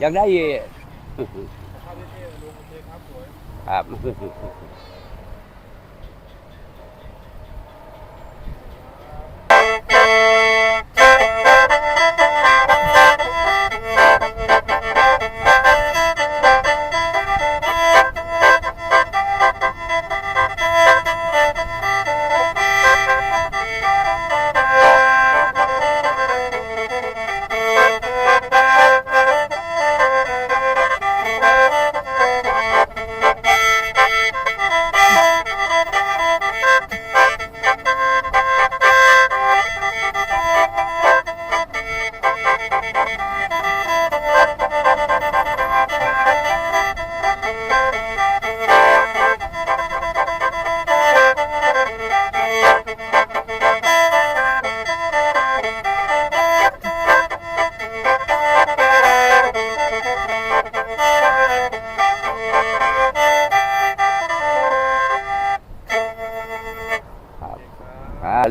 อยากได้ภาพเท่ๆลุงโอเคครับสวยครับครับ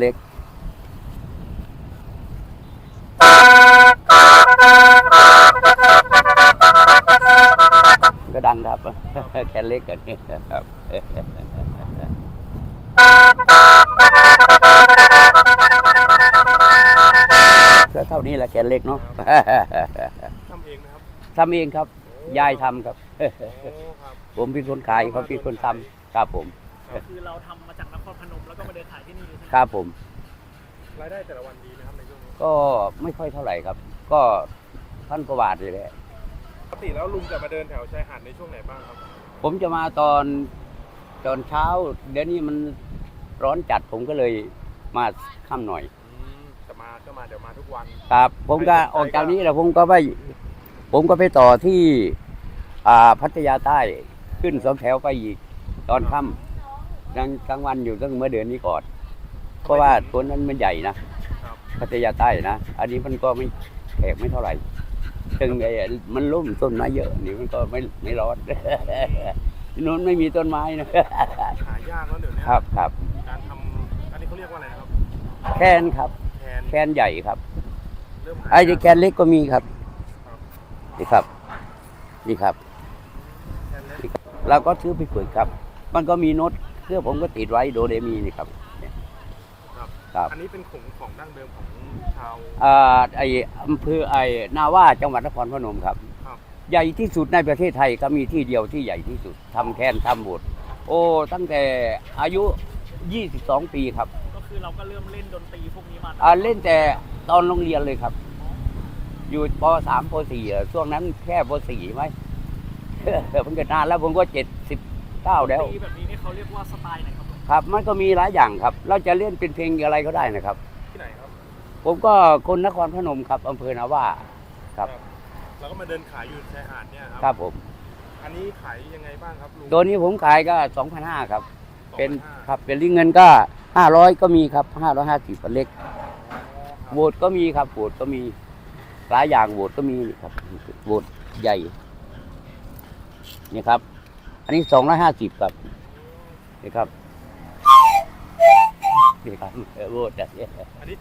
เล็ก ก็ดังครับ แค่เล็กกันนี่ครับก็เท่านี้แหละแกนเล็กเนาะทำเองนะครับทำเองครับ ยายทำครับโอ้ครับผมเป็นคนขายเขาเป็นคนทำครับผม คือเราทำมาจากนครพนมแล้วก็มาเดินขายที่นี่เลยใช่ไหมครับผม รายได้แต่ละวันดีนะครับในช่วงนี้ก็ไม่ค่อยเท่าไหร่ครับ ก็พันกว่าบาทเลยแหละ ปกติแล้วลุงจะมาเดินแถวชายหาดในช่วงไหนบ้างครับ ผมจะมาตอนตอนเช้า เดี๋ยวนี้มันร้อนจัดผมก็เลยมาค่ำหน่อยอืมจะมาก็มาเดี๋ยวมาทุกวัน ครับ ผมก็ออกจากนี้แล้วผมก็ไป ผมก็ไปต่อที่ อ่าพัทยาใต้ขึ้นสองแถวไปอีก ตอนค่ำ ยังกลางวันอยู่ตั้งเมื่อเดือนนี้ก่อน เพราะว่าตัวนั้นมันใหญ่นะครับพัทยาใต้นะ อันนี้มันก็ไม่แขกไม่เท่าไหร่ถึงไอ้มันร่มต้นไม้เยอะ นี่มันก็ไม่ไม่ร้อนที่นู้นไม่มีต้นไม้นะหายากแล้วเดี๋ยวนี้ครับครับ การทำอันนี้เขาเรียกว่าอะไรนะครับ แคนครับแทนแคนใหญ่ครับเริ่มหาไอ้ที่แคนเล็กก็มีครับครับนี่ครับ นี่ครับแทนเล็กเราก็ซื้อไปฝึกครับ มันก็มีโน้ต เครื่องผมก็ติดไว้โดเรมีนี่ครับเนี่ยครับครับ อันนี้เป็นของของดั้งเดิมของชาว อ่าไออำเภอไอนาว่าจังหวัดนครพนมครับ ครับ ใหญ่ที่สุดในประเทศไทยก็มีที่เดียวที่ใหญ่ที่สุดทำแคนทำบทโอ้ ตั้งแต่อายุ 22 ปีครับ ก็คือเราก็เริ่มเล่นดนตรีพวกนี้มาอ่าเล่นแต่ตอนโรงเรียนเลยครับ อยู่ป .3 ป .4 อะช่วงนั้นแค่ป .4 ไหมผมก็นานแล้วผมก็ 79แล้วดนตรีแบบนี้นี่เขาเรียกว่าสไตล์ไหนครับผมครับ มันก็มีหลายอย่างครับ เราจะเล่นเป็นเพลงอะไรก็ได้นะครับ ที่ไหนครับผมก็คนนครพนมครับอำเภอนาว่าครับ แล้วก็มาเดินขายอยู่ชายหาดเนี่ยคครัรับผม อันนี้ขายยังไงบ้างครับลุงตัวนี้ผมขายก็2,500ครับเป็น2,500ครับเป็นลิงเงินก็500ก็มีครับ550อันเล็กอ๋อครับโหวตก็มีครับโหวตก็มีหลายอย่างโหวตก็มีนี่ครับโหวตใหญ่นี่ครับ อันนี้สองร้อยห้าสิบครับนี่ครับนี่ครับเออโวดอันนี้